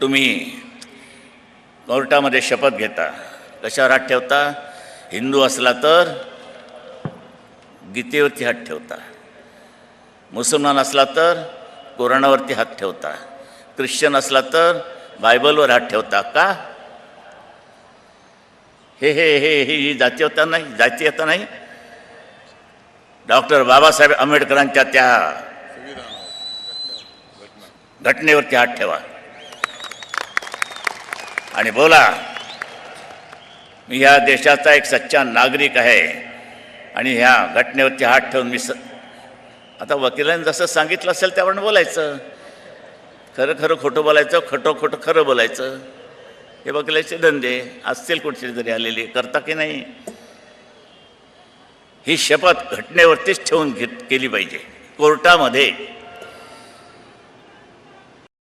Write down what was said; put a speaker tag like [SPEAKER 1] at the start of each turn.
[SPEAKER 1] तुम्ही कोर्टामध्ये शपथ घेता. कशावर हात ठेवता? हिंदू असला तर गीतेवरती हात ठेवता. मुसलमान असला तर कोराणावरती हात ठेवता. ख्रिश्चन असला तर बायबलवर हात ठेवता का? हे हे हे हे ही जातीयता नाही जातीयता नाही. डॉक्टर बाबासाहेब आंबेडकरांच्या त्या घटनेवरती हात ठेवा. आणि बोला मी ह्या देशाचा एक सच्चा नागरिक आहे आणि ह्या घटनेवरती हात ठेवून मी स आता वकिलांनी जसं सांगितलं असेल त्याप्रमाणे बोलायचं. खरं खरं खोटं बोलायचं खोटं खोटं खरं बोलायचं. हे वकिलाचे धंदे असतील कुठचे तरी आलेले करता की नाही? ही शपथ घटनेवरतीच ठेवून घेत केली पाहिजे. कोर्टामध्ये